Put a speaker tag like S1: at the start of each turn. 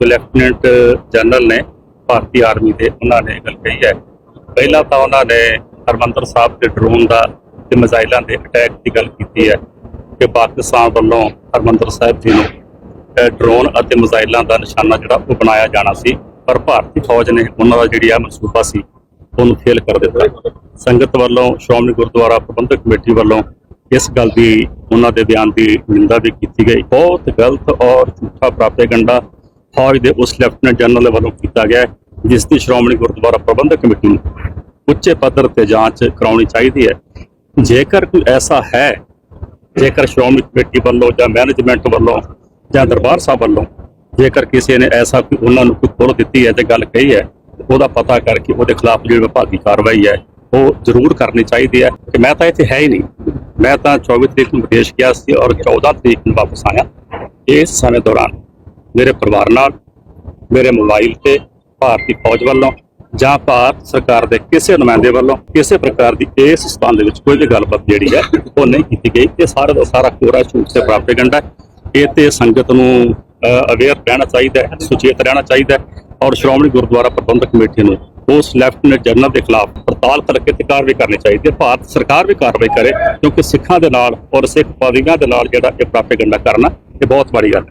S1: ਜੋ lieutenant general ਨੇ ਭਾਰਤੀ army ਦੇ ਉਹਨਾਂ ਨੇ ਗੱਲ ਕਹੀ ਹੈ। ਪਹਿਲਾਂ ਤਾਂ ਉਹਨਾਂ ਨੇ ਹਰਮੰਦਰ ਸਾਹਿਬ ਦੇ ਡਰੋਨ ਦਾ ਤੇ ਮਿਜ਼ਾਈਲਾਂ ਦੇ ਅਟੈਕ ਦੀ ਗੱਲ ਕੀਤੀ ਹੈ ਕਿ ਪਾਕਿਸਤਾਨ ਵੱਲੋਂ ਹਰਮੰਦਰ ਸਾਹਿਬ ਜੀ ਨੂੰ ਡਰੋਨ ਅਤੇ ਮਿਜ਼ਾਈਲਾਂ ਦਾ ਨਿਸ਼ਾਨਾ ਜਿਹੜਾ ਉਹ ਬਣਾਇਆ ਜਾਣਾ ਸੀ, ਪਰ ਭਾਰਤੀ ਫੌਜ ਨੇ ਉਹਨਾਂ ਦਾ ਜਿਹੜੀ ਆ ਮਨਸੂਬਾ ਸੀ, ਉਹਨੂੰ ਫੇਲ ਕਰ ਦਿੱਤਾ। ਸੰਗਤ ਵੱਲੋਂ ਸ਼੍ਰੋਮਣੀ ਗੁਰਦੁਆਰਾ ਪ੍ਰਬੰਧਕ ਕਮੇਟੀ ਵੱਲੋਂ ਇਸ ਗੱਲ ਦੀ, ਉਹਨਾਂ ਦੇ ਬਿਆਨ ਦੀ ਨਿੰਦਾ ਵੀ ਕੀਤੀ ਗਈ। ਬਹੁਤ ਗਲਤ ਔਰ ਝੂਠਾ ਪ੍ਰਾਪੇਗੰਡਾ ਫੌਜ ਦੇ ਉਸ ਲੈਫਟੀਨੈਂਟ ਜਨਰਲ ਵੱਲੋਂ ਕੀਤਾ ਗਿਆ ਜਿਸ ਦੀ ਸ਼੍ਰੋਮਣੀ ਗੁਰਦੁਆਰਾ ਪ੍ਰਬੰਧਕ ਕਮੇਟੀ ਨੂੰ ਉੱਚੇ ਪੱਧਰ ਤੇ ਜਾਂਚ ਕਰਾਉਣੀ ਚਾਹੀਦੀ ਹੈ। ਜੇਕਰ ਕੋਈ ਐਸਾ ਹੈ, ਜੇਕਰ ਸ਼੍ਰੋਮਣੀ ਕਮੇਟੀ ਵੱਲੋਂ ਜਾਂ ਮੈਨੇਜਮੈਂਟ ਵੱਲੋਂ ਜਾਂ ਦਰਬਾਰ ਸਾਹਿਬ ਵੱਲੋਂ ਜੇਕਰ ਕਿਸੇ ਨੇ ਐਸਾ ਕੋਈ ਉਹਨਾਂ ਨੂੰ ਕੋਈ ਖੋਲ ਦਿੱਤੀ ਹੈ ਤੇ ਗੱਲ ਕਹੀ ਹੈ, ਉਹਦਾ ਪਤਾ ਕਰਕੇ ਉਹਦੇ ਖਿਲਾਫ ਜਿਹੜੀ ਵਿਭਾਗੀ ਕਾਰਵਾਈ ਹੈ, ਉਹ ਜ਼ਰੂਰ ਕਰਨੀ ਚਾਹੀਦੀ ਹੈ। ਕਿ ਮੈਂ ਤਾਂ ਇੱਥੇ ਹੈ ਹੀ ਨਹੀਂ। ਮੈਂ ਤਾਂ 24 ਤਰੀਕ ਨੂੰ ਵਿਦੇਸ਼ ਗਿਆ ਸੀ ਔਰ 14 ਤਰੀਕ ਨੂੰ ਵਾਪਸ ਆਇਆ। ਇਸ ਸਮੇਂ ਦੌਰਾਨ ਮੇਰੇ ਪਰਿਵਾਰ ਨਾਲ, ਮੇਰੇ ਮੋਬਾਈਲ ਤੇ ਭਾਰਤੀ ਫੌਜ ਵੱਲੋਂ ਜਾਂ ਭਾਰਤ ਸਰਕਾਰ ਦੇ ਕਿਸੇ ਨੁਮਾਇੰਦੇ ਵੱਲੋਂ ਕਿਸੇ ਪ੍ਰਕਾਰ ਦੀ ਇਸ ਸਬੰਧ ਦੇ ਵਿੱਚ ਕੋਈ ਵੀ ਗੱਲਬਾਤ ਜਿਹੜੀ ਹੈ, ਉਹ ਨਹੀਂ ਕੀਤੀ ਗਈ। ਇਹ ਸਾਰਾ ਦਾ ਸਾਰਾ ਕੋਰਾ ਝੂਠ ਤੇ ਪ੍ਰਾਪੇਗੰਡਾ ਹੈ। ਇਹ ਤੇ ਸੰਗਤ ਨੂੰ ਅਵੇਅਰ ਰਹਿਣਾ ਚਾਹੀਦਾ ਹੈ, ਸੁਚੇਤ ਰਹਿਣਾ ਚਾਹੀਦਾ ਹੈ ਔਰ ਸ਼੍ਰੋਮਣੀ ਗੁਰਦੁਆਰਾ ਪ੍ਰਬੰਧਕ ਕਮੇਟੀ ਨੂੰ ਉਸ ਲੈਫਟੀਨੈਂਟ ਜਨਰਲ ਦੇ ਖਿਲਾਫ ਪੜਤਾਲ ਕਰਕੇ ਤੇ ਕਾਰਵਾਈ ਕਰਨੀ ਚਾਹੀਦੀ ਹੈ। ਭਾਰਤ ਸਰਕਾਰ ਵੀ ਕਾਰਵਾਈ ਕਰੇ ਕਿਉਂਕਿ ਸਿੱਖਾਂ ਦੇ ਨਾਲ ਔਰ ਸਿੱਖ ਪਾਦਰੀਆਂ ਦੇ ਨਾਲ ਜਿਹੜਾ ਇਹ ਪ੍ਰਾਪੇਗੰਡਾ ਕਰਨਾ, ਇਹ ਬਹੁਤ ਮਾੜੀ ਗੱਲ ਹੈ।